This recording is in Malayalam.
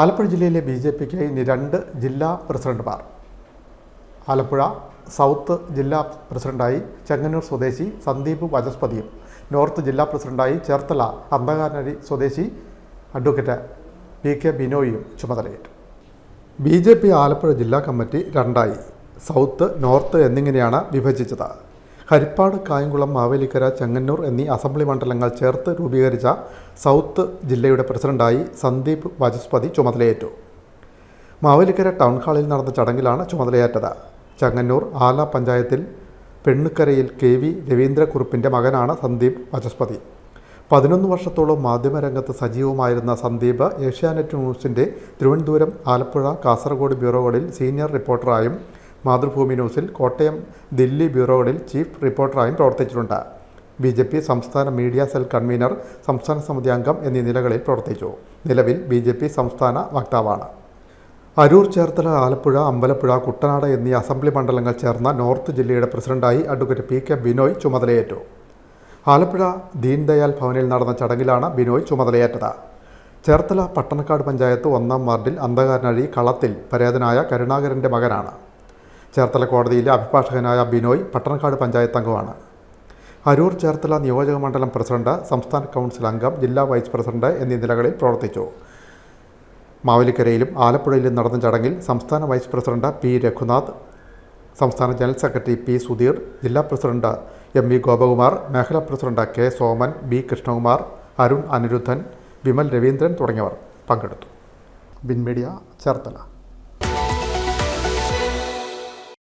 ആലപ്പുഴ ജില്ലയിലെ ബി ജെ പിക്ക് ഇനി രണ്ട് ജില്ലാ പ്രസിഡന്റുമാർ. ആലപ്പുഴ സൗത്ത് ജില്ലാ പ്രസിഡന്റായി ചെങ്ങന്നൂർ സ്വദേശി സന്ദീപ് വചസ്പതിയും നോർത്ത് ജില്ലാ പ്രസിഡന്റായി ചേർത്തല അന്തകാനരി സ്വദേശി അഡ്വക്കേറ്റ് പി കെ ബിനോയിയും ചുമതലയേറ്റു. ബി ജെ പി ആലപ്പുഴ ജില്ലാ കമ്മിറ്റി രണ്ടായി സൗത്ത് നോർത്ത് എന്നിങ്ങനെയാണ് വിഭജിച്ചത്. ഹരിപ്പാട് കായംകുളം മാവേലിക്കര ചെങ്ങന്നൂർ എന്നീ അസംബ്ലി മണ്ഡലങ്ങൾ ചേർത്ത് രൂപീകരിച്ച സൗത്ത് ജില്ലയുടെ പ്രസിഡന്റായി സന്ദീപ് വാചസ്പതി ചുമതലയേറ്റു. മാവേലിക്കര ടൗൺ ഹാളിൽ നടന്ന ചടങ്ങിലാണ് ചുമതലയേറ്റത്. ചെങ്ങന്നൂർ ആല പഞ്ചായത്തിൽ പെണ്ണുക്കരയിൽ കെ വി രവീന്ദ്രക്കുറുപ്പിന്റെ മകനാണ് സന്ദീപ് വാചസ്പതി. പതിനൊന്ന് വർഷത്തോളം മാധ്യമരംഗത്ത് സജീവമായിരുന്ന സന്ദീപ് ഏഷ്യാനെറ്റ് ന്യൂസിന്റെ തിരുവനന്തപുരം ആലപ്പുഴ കാസർഗോഡ് ബ്യൂറോകളിൽ സീനിയർ റിപ്പോർട്ടറായും മാതൃഭൂമി ന്യൂസിൽ കോട്ടയം ദില്ലി ബ്യൂറോകളിൽ ചീഫ് റിപ്പോർട്ടറായും പ്രവർത്തിച്ചിട്ടുണ്ട്. ബി ജെ പി സംസ്ഥാന മീഡിയ സെൽ കൺവീനർ സംസ്ഥാന സമിതി അംഗം എന്നീ നിലകളിൽ പ്രവർത്തിച്ചു. നിലവിൽ ബി ജെ പി സംസ്ഥാന വക്താവാണ്. അരൂർ ചേർത്തല ആലപ്പുഴ അമ്പലപ്പുഴ കുട്ടനാട് എന്നീ അസംബ്ലി മണ്ഡലങ്ങൾ ചേർന്ന നോർത്ത് ജില്ലയുടെ പ്രസിഡന്റായി അഡ്വക്കേറ്റ് പി കെ ബിനോയ് ചുമതലയേറ്റു. ആലപ്പുഴ ദീൻദയാൽ ഭവനിൽ നടന്ന ചടങ്ങിലാണ് ബിനോയ് ചുമതലയേറ്റത്. ചേർത്തല പട്ടണക്കാട് പഞ്ചായത്ത് ഒന്നാം വാർഡിൽ അന്ധകാരനഴി കളത്തിൽ പരേതനായ കരുണാകരന്റെ മകനാണ്. ചേർത്തല കോടതിയിലെ അഭിഭാഷകനായ ബിനോയ് പട്ടണക്കാട് പഞ്ചായത്ത് അംഗമാണ് അരൂർ ചേർത്തല നിയോജക മണ്ഡലം പ്രസിഡന്റ് സംസ്ഥാന കൗൺസിൽ അംഗം ജില്ലാ വൈസ് പ്രസിഡന്റ് എന്നീ നിലകളിൽ പ്രവർത്തിച്ചു. മാവലിക്കരയിലും ആലപ്പുഴയിലും നടന്ന ചടങ്ങിൽ സംസ്ഥാന വൈസ് പ്രസിഡന്റ് പി രഘുനാഥ് സംസ്ഥാന ജനറൽ സെക്രട്ടറി പി സുധീർ ജില്ലാ പ്രസിഡന്റ് എം വി ഗോപകുമാർ മേഖലാ president K Soman B Krishnakumar Arun Aniruddhan Vimal Raveendran തുടങ്ങിയവർ പങ്കെടുത്തു. ബിൻ മീഡിയ ചേർത്തല.